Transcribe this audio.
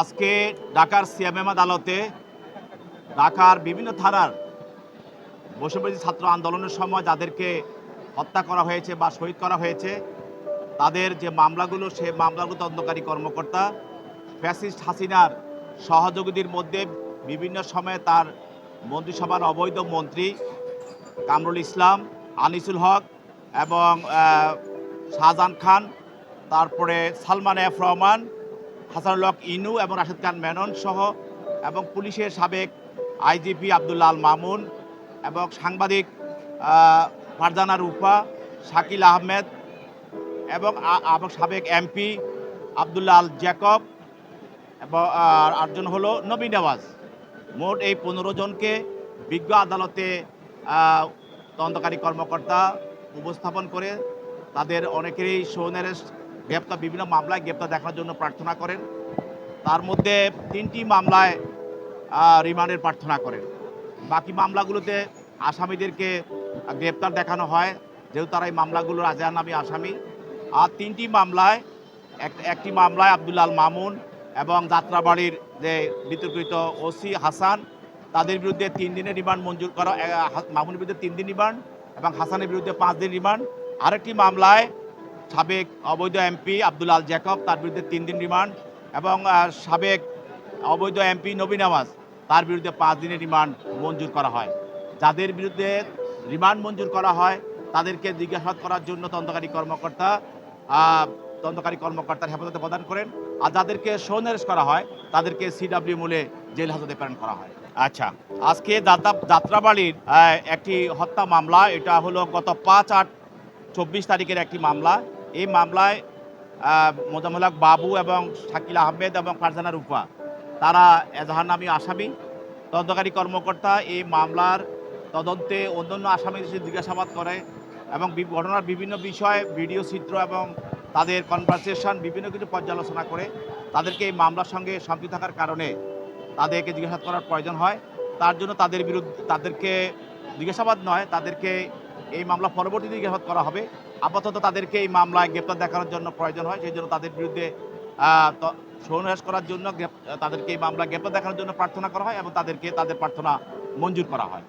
আজকে ঢাকার সিএমএম আদালতে ঢাকার বিভিন্ন থানার বসুবাদী ছাত্র আন্দোলনের সময় যাদেরকে হত্যা করা হয়েছে বা শহীদ করা হয়েছে, তাদের যে মামলাগুলো, সে মামলাগুলো তদন্তকারী কর্মকর্তা ফ্যাসিস্ট হাসিনার সহযোগীদের মধ্যে বিভিন্ন সময়ে তার মন্ত্রিসভার অবৈধ মন্ত্রী কামরুল ইসলাম, আনিসুল হক এবং শাহজাহান খান, তারপরে সালমান এফ রহমান হাসানুল হক ইনু এবং রাশেদ খান মেনন সহ এবং পুলিশের সাবেক আইজিপি আবদুল্লাহ আল মামুন এবং সাংবাদিক ফারজানা রূপা, শাকিল আহমেদ এবং সাবেক এমপি আবদুল্লাহ আল জ্যাকব এবং আটজন হলো নবী নেওয়াজ। মোট এই পনেরো জনকে বিজ্ঞ আদালতে তদন্তকারী কর্মকর্তা উপস্থাপন করে তাদের অনেকেরই সৌনের গ্রেপ্তার, বিভিন্ন মামলায় গ্রেপ্তার দেখার জন্য প্রার্থনা করেন। তার মধ্যে তিনটি মামলায় রিমান্ডের প্রার্থনা করেন। বাকি মামলাগুলোতে আসামিদেরকে গ্রেপ্তার দেখানো হয়, যেহেতু তারা এই মামলাগুলোর আজাহার নামী আসামি। আর তিনটি মামলায়, এক- একটি মামলায় আবদুল্লাহ আল মামুন এবং যাত্রাবাড়ির যে বিতর্কিত ওসি হাসান, তাদের বিরুদ্ধে তিন দিনের রিমান্ড মঞ্জুর করা মামুনের বিরুদ্ধে তিন দিন রিমান্ড এবং হাসানের বিরুদ্ধে পাঁচ দিন রিমান্ড। আরেকটি মামলায় সাবেক অবৈধ এমপি আব্দুল আল জ্যাকব, তার বিরুদ্ধে তিন দিন রিমান্ড, এবং সাবেক অবৈধ এমপি নবীন আওয়াজ, তার বিরুদ্ধে পাঁচ দিনের রিমান্ড মঞ্জুর করা হয়। যাদের বিরুদ্ধে রিমান্ড মঞ্জুর করা হয়, তাদেরকে জিজ্ঞাসাবাদ করার জন্য তদন্তকারী কর্মকর্তা তদন্তকারী কর্মকর্তার হেফাজতে প্রদান করেন, আর যাদেরকে সৌনারেশ করা হয়, তাদেরকে সিডাব্লিউ মূলে জেল হাজতে প্রেরণ করা হয়। আচ্ছা আজকে যাত্রা যাত্রাবাড়ির একটি হত্যা মামলা, এটা হলো গত পাঁচ আট চব্বিশ তারিখের একটি মামলা। এই মামলায় মোজামুল বাবু এবং শাকিল আহমেদ এবং ফারজানা রূপা, তারা এজাহার নামী আসামি। তদন্তকারী কর্মকর্তা এই মামলার তদন্তে অন্যান্য আসামিদের জিজ্ঞাসাবাদ করে এবং ঘটনার বিভিন্ন বিষয়, ভিডিও, চিত্র এবং তাদের কনভারসেশন বিভিন্ন কিছু পর্যালোচনা করে তাদেরকে এই মামলার সঙ্গে সম্পৃক্ত থাকার কারণে তাদেরকে জিজ্ঞাসাবাদ করার প্রয়োজন হয়। তার জন্য তাদের বিরুদ্ধে তাদেরকে জিজ্ঞাসাবাদ নয়, তাদেরকে এই মামলা পরবর্তীতে গ্রেফতার করা হবে। আপাতত তাদেরকে এই মামলায় গ্রেপ্তার দেখানোর জন্য প্রয়োজন হয়, সেই জন্য তাদের বিরুদ্ধে সন্ন্যাস করার জন্য তাদেরকে এই মামলা গ্রেপ্তার দেখানোর জন্য প্রার্থনা করা হয় এবং তাদেরকে তাদের প্রার্থনা মঞ্জুর করা হয়।